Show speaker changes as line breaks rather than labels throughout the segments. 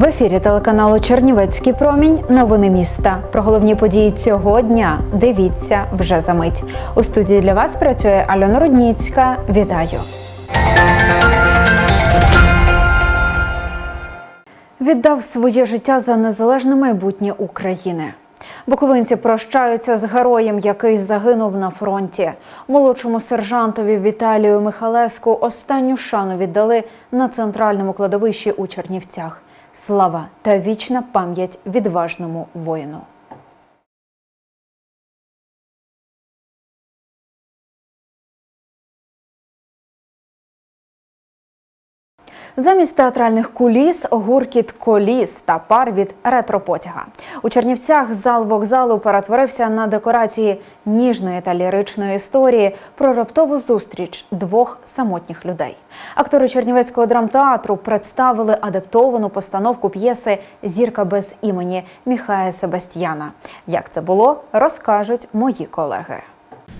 В ефірі телеканалу Чернівецький промінь. Новини міста. Про головні події цього дня дивіться вже за мить. У студії для вас працює Альона Рудніцька. Вітаю. Віддав своє життя за незалежне майбутнє України. Буковинці прощаються з героєм, який загинув на фронті. Молодшому сержантові Віталію Михалеску останню шану віддали на центральному кладовищі у Чернівцях. Слава та вічна пам'ять відважному воїну. Замість театральних куліс, гуркіт коліс та пар від ретропотяга. У Чернівцях зал вокзалу перетворився на декорації ніжної та ліричної історії про раптову зустріч двох самотніх людей. Актори Чернівецького драмтеатру представили адаптовану постановку п'єси Зірка без імені Міхая Себастьяна. Як це було, розкажуть мої колеги.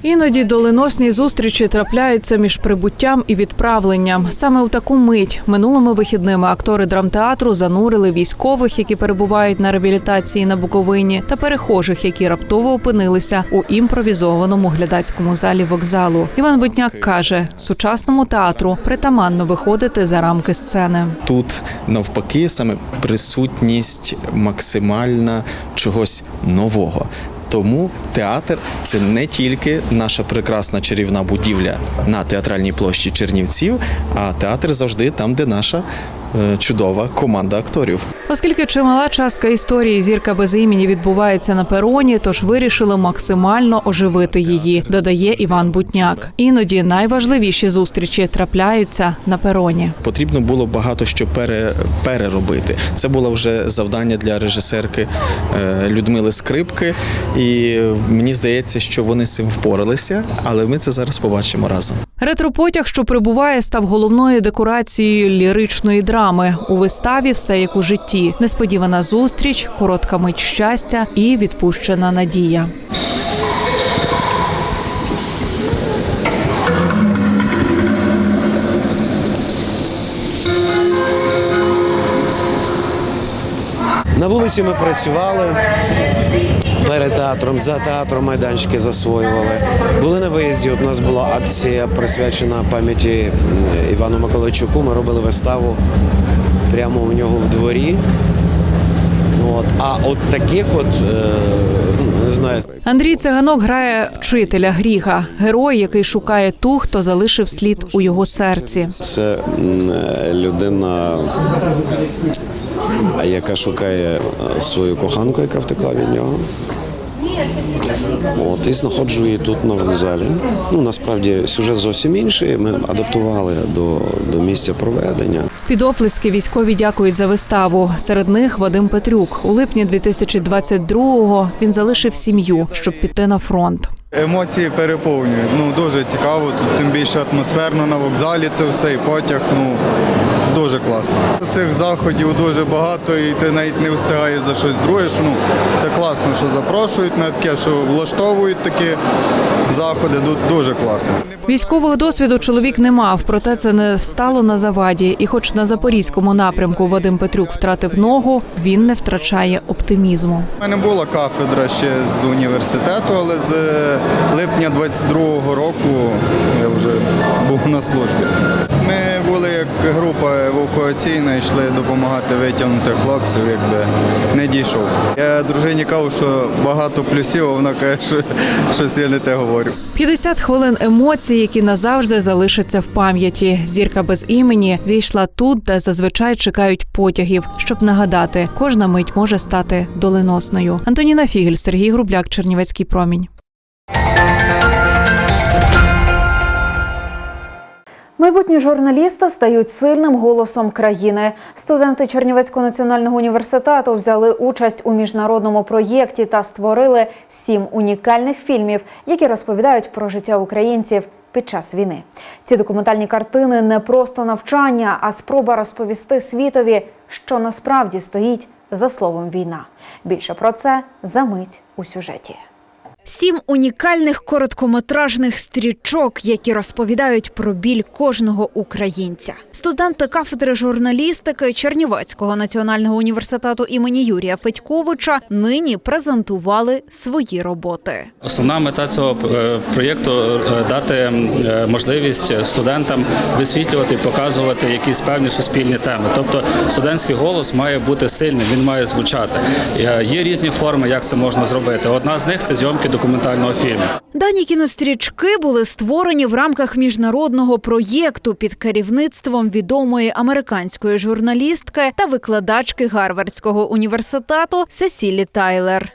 Іноді доленосні зустрічі трапляються між прибуттям і відправленням. Саме у таку мить минулими вихідними актори драмтеатру занурили військових, які перебувають на реабілітації на Буковині, та перехожих, які раптово опинилися у імпровізованому глядацькому залі вокзалу. Іван Бутняк каже: сучасному театру притаманно виходити за рамки сцени.
Тут навпаки саме присутність максимальна чогось нового. Тому театр це не тільки наша прекрасна чарівна будівля на театральній площі Чернівців, а театр завжди там, де наша чудова команда акторів.
Оскільки чимала частка історії зірка без імені відбувається на пероні, тож вирішили максимально оживити її, додає Іван Бутняк. Іноді найважливіші зустрічі трапляються на пероні.
Потрібно було багато що пере, переробити. Це було вже завдання для режисерки е, Людмили Скрипки, і мені здається, що вони з цим впоралися, але ми це зараз побачимо разом.
Ретропотяг, що прибуває, став головною декорацією ліричної драми. У виставі все як у житті. Несподівана зустріч, коротка мить щастя і відпущена надія.
На вулиці ми працювали перед театром, за театром майданчики засвоювали. Були на виїзді. У нас була акція присвячена пам'яті Івану Миколайчуку. Ми робили виставу прямо у нього в дворі. От. А от таких от, е, ну, не знаю,
Андрій Циганок грає вчителя Гріга, герой, який шукає ту, хто залишив слід у його серці.
це е, людина, а яка шукає е, свою коханку, яка втекла від нього. От і знаходжу її тут на вокзалі. Ну насправді сюжет зовсім інший. Ми адаптували до, до місця проведення.
Під оплески військові дякують за виставу. Серед них Вадим Петрюк. У липні 2022-го він залишив сім'ю, щоб піти на фронт.
Емоції переповнюють. Ну дуже цікаво. Тут тим більше атмосферно на вокзалі. Це все і потяг. Ну дуже класно. Цих заходів дуже багато, і ти навіть не встигаєш за щось друге. Ну це класно, що запрошують на таке, що влаштовують такі заходи. Ду- Дуже класно.
Військового досвіду чоловік не мав, проте це не стало на заваді. І, хоч на запорізькому напрямку Вадим Петрюк втратив ногу, він не втрачає оптимізму.
У мене була кафедра ще з університету, але з е, липня 22-го року я вже був на службі. Ми були як група евакуаційна, йшли допомагати витягнути хлопців, якби не дійшов. Я дружині кажу, що багато плюсів, а вона каже, що щось я не те говорю.
50 хвилин емоцій, які назавжди залишаться в пам'яті. Зірка без імені зійшла тут, де зазвичай чекають потягів, щоб нагадати, кожна мить може стати доленосною. Антоніна Фігель, Сергій Грубляк, Чернівецький промінь.
Майбутні журналісти стають сильним голосом країни. Студенти Чернівецького національного університету взяли участь у міжнародному проєкті та створили сім унікальних фільмів, які розповідають про життя українців під час війни. Ці документальні картини не просто навчання, а спроба розповісти світові, що насправді стоїть за словом війна. Більше про це за мить у сюжеті. Сім унікальних короткометражних стрічок, які розповідають про біль кожного українця. Студенти кафедри журналістики Чернівецького національного університету імені Юрія Федьковича нині презентували свої роботи.
Основна мета цього е, проєкту е, дати е, можливість студентам висвітлювати і показувати якісь певні суспільні теми. Тобто студентський голос має бути сильним, він має звучати. Є різні форми, як це можна зробити. Одна з них це зйомки документального фільму.
Дані кінострічки були створені в рамках міжнародного проєкту під керівництвом відомої американської журналістки та викладачки Гарвардського університету Сесілі Тайлер.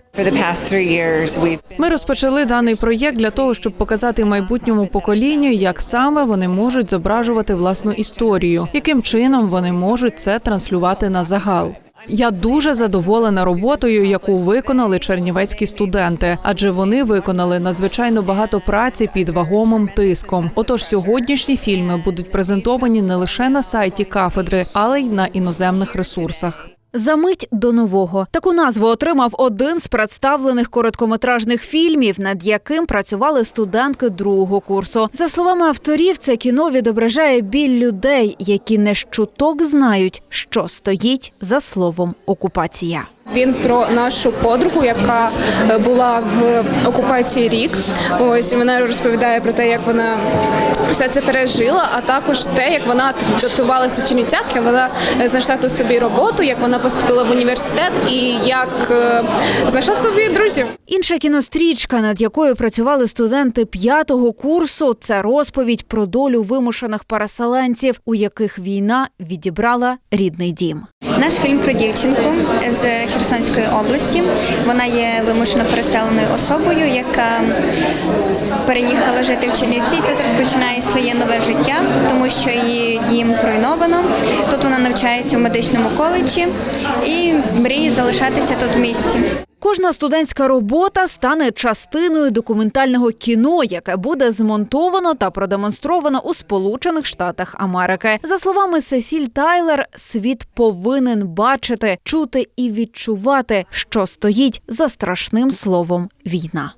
Ми розпочали даний проєкт для того, щоб показати майбутньому поколінню, як саме вони можуть зображувати власну історію, яким чином вони можуть це транслювати на загал. Я дуже задоволена роботою, яку виконали чернівецькі студенти, адже вони виконали надзвичайно багато праці під вагомим тиском. Отож, сьогоднішні фільми будуть презентовані не лише на сайті кафедри, але й на іноземних ресурсах.
Замить до нового таку назву отримав один з представлених короткометражних фільмів, над яким працювали студентки другого курсу. За словами авторів, це кіно відображає біль людей, які не щуток знають, що стоїть за словом окупація.
Він про нашу подругу, яка е, була в окупації рік. Ось і вона розповідає про те, як вона все це пережила, а також те, як вона адаптувалася в Чернівцях, як вона е, знайшла тут собі роботу, як вона поступила в університет і як е, знайшла собі друзів.
Інша кінострічка, над якою працювали студенти п'ятого курсу, це розповідь про долю вимушених переселенців, у яких війна відібрала рідний дім.
Наш фільм про дівчинку з Херсонської області. Вона є вимушено переселеною особою, яка переїхала жити в Чернівці. Тут розпочинає своє нове життя, тому що її дім зруйновано. Тут вона навчається у медичному коледжі і мріє залишатися тут в місті.
Кожна студентська робота стане частиною документального кіно, яке буде змонтовано та продемонстровано у Сполучених Штатах Америки. За словами Сесіль Тайлер, світ повинен бачити, чути і відчувати, що стоїть за страшним словом війна.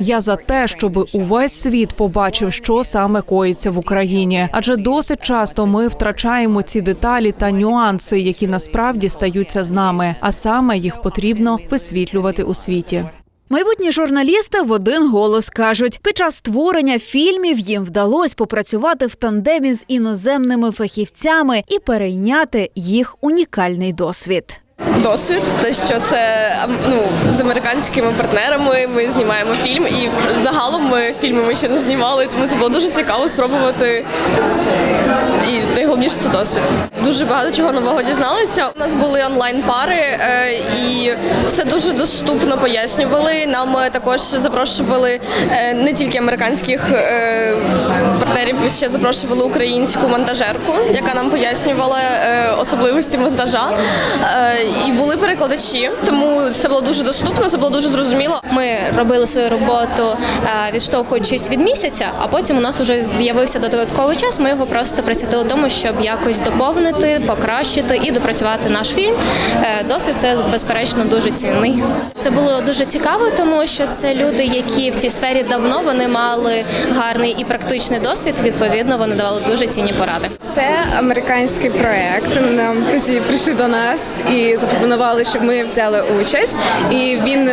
Я за те, щоб увесь світ побачив, що саме коїться в Україні, адже досить часто ми втрачаємо ці деталі та нюанси, які насправді стаються з нами, а саме їх потрібно висвітлювати у світі.
Майбутні журналісти в один голос кажуть, під час створення фільмів їм вдалося попрацювати в тандемі з іноземними фахівцями і перейняти їх унікальний досвід.
Досвід, те, що це ну з американськими партнерами. Ми знімаємо фільм, і загалом ми фільми ми ще не знімали, тому це було дуже цікаво спробувати. І найголовніше це досвід. Дуже багато чого нового дізналися. У нас були онлайн пари, е, і все дуже доступно пояснювали. Нам також запрошували е, не тільки американських е, партнерів, ще запрошували українську монтажерку, яка нам пояснювала е, особливості монтажа. Е, і були перекладачі, тому це було дуже доступно, це було дуже зрозуміло.
Ми робили свою роботу е, відштовхуючись від місяця, а потім у нас вже з'явився додатковий час. Ми його просто присвятили тому, щоб якось доповнити, покращити і допрацювати наш фільм. Досвід це безперечно дуже цінний. Це було дуже цікаво, тому що це люди, які в цій сфері давно вони мали гарний і практичний досвід. Відповідно, вони давали дуже цінні поради.
Це американський проект. Нам тоді прийшли до нас і запропонували, щоб ми взяли участь. І він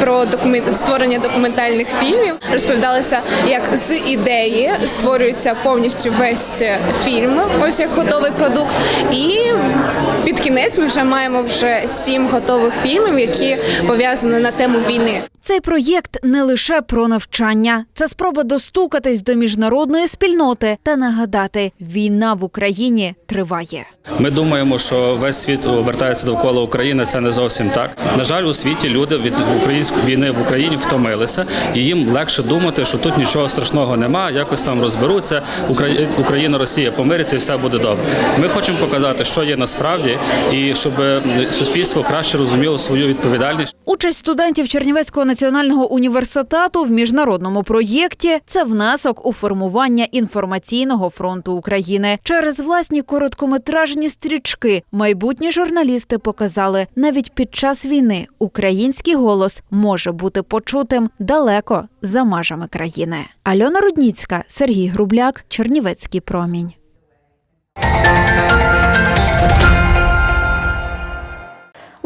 про документ створення документальних фільмів розповідалося, як з ідеї створюється повністю весь фільм, ось як готовий продукт. І під кінець ми вже маємо вже сім готових фільмів, які пов'язані на тему війни.
Цей проєкт не лише про навчання, це спроба достукатись до міжнародної спільноти та нагадати, війна в Україні триває.
Ми думаємо, що весь світ обертається довкола України. Це не зовсім так. На жаль, у світі люди від української війни в Україні втомилися, і їм легше думати, що тут нічого страшного нема. Якось там розберуться. Україна, Росія помириться і все буде добре. Ми хочемо показати, що є насправді, і щоб е, суспільство краще розуміло свою відповідальність.
Участь студентів Чернівецького національного університету в міжнародному проєкті це внесок у формування інформаційного фронту України. Через власні короткометражні стрічки майбутні журналісти показали, навіть під час війни український голос може бути почутим далеко за межами країни. Альона Рудніцька, Сергій Грубляк, Чернівецький промінь.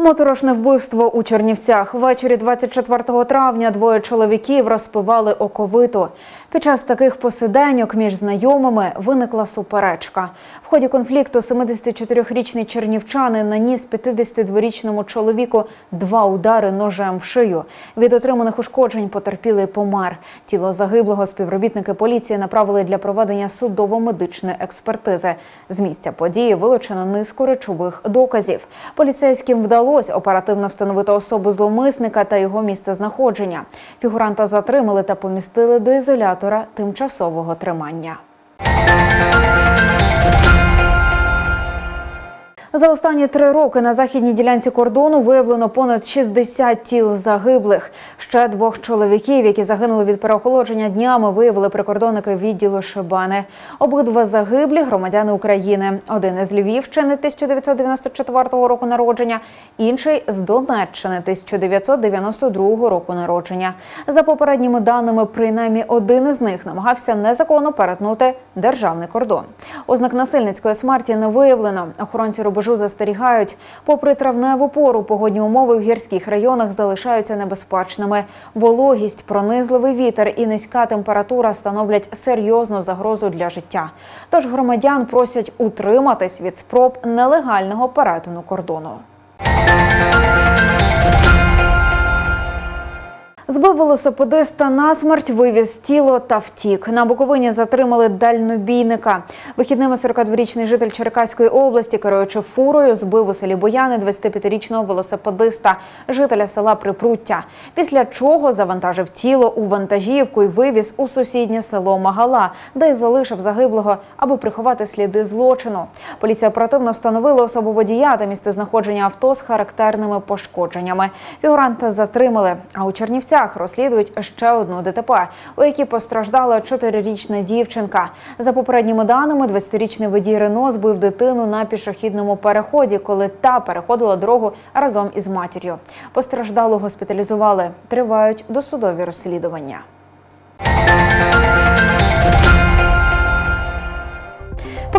Моторошне вбивство у Чернівцях. Ввечері 24 травня двоє чоловіків розпивали оковиту. Під час таких посиденьок між знайомими виникла суперечка. В ході конфлікту 74-річний чернівчанин наніс 52-річному чоловіку два удари ножем в шию. Від отриманих ушкоджень потерпілий помер. Тіло загиблого співробітники поліції направили для проведення судово-медичної експертизи. З місця події вилучено низку речових доказів. Поліцейським вдалося оперативно встановити особу зловмисника та його місце знаходження. Фігуранта затримали та помістили до ізолятора тимчасового тримання. За останні три роки на західній ділянці кордону виявлено понад 60 тіл загиблих. Ще двох чоловіків, які загинули від переохолодження днями, виявили прикордонники відділу Шибани. Обидва загиблі громадяни України. Один із Львівщини 1994 року народження, інший з Донеччини 1992 року народження. За попередніми даними, принаймні один із них намагався незаконно перетнути державний кордон. Ознак насильницької смерті не виявлено. Охоронці рубежу застерігають. Попри травневу пору, погодні умови в гірських районах залишаються небезпечними. Вологість, пронизливий вітер і низька температура становлять серйозну загрозу для життя. Тож громадян просять утриматись від спроб нелегального перетину кордону. Збив велосипедиста насмерть, вивіз тіло та втік. На Буковині затримали дальнобійника. Вихідними 42-річний житель Черкаської області, керуючи фурою, збив у селі Бояни 25-річного велосипедиста, жителя села Припруття. Після чого завантажив тіло у вантажівку і вивіз у сусіднє село Магала, де й залишив загиблого, аби приховати сліди злочину. Поліція оперативно встановила особу водія та місце знаходження авто з характерними пошкодженнями. Фігуранта затримали. А у Чернівцях розслідують ще одну ДТП, у якій постраждала 4-річна дівчинка. За попередніми даними, 20-річний водій Рено збив дитину на пішохідному переході, коли та переходила дорогу разом із матір'ю. Постраждалу госпіталізували. Тривають досудові розслідування.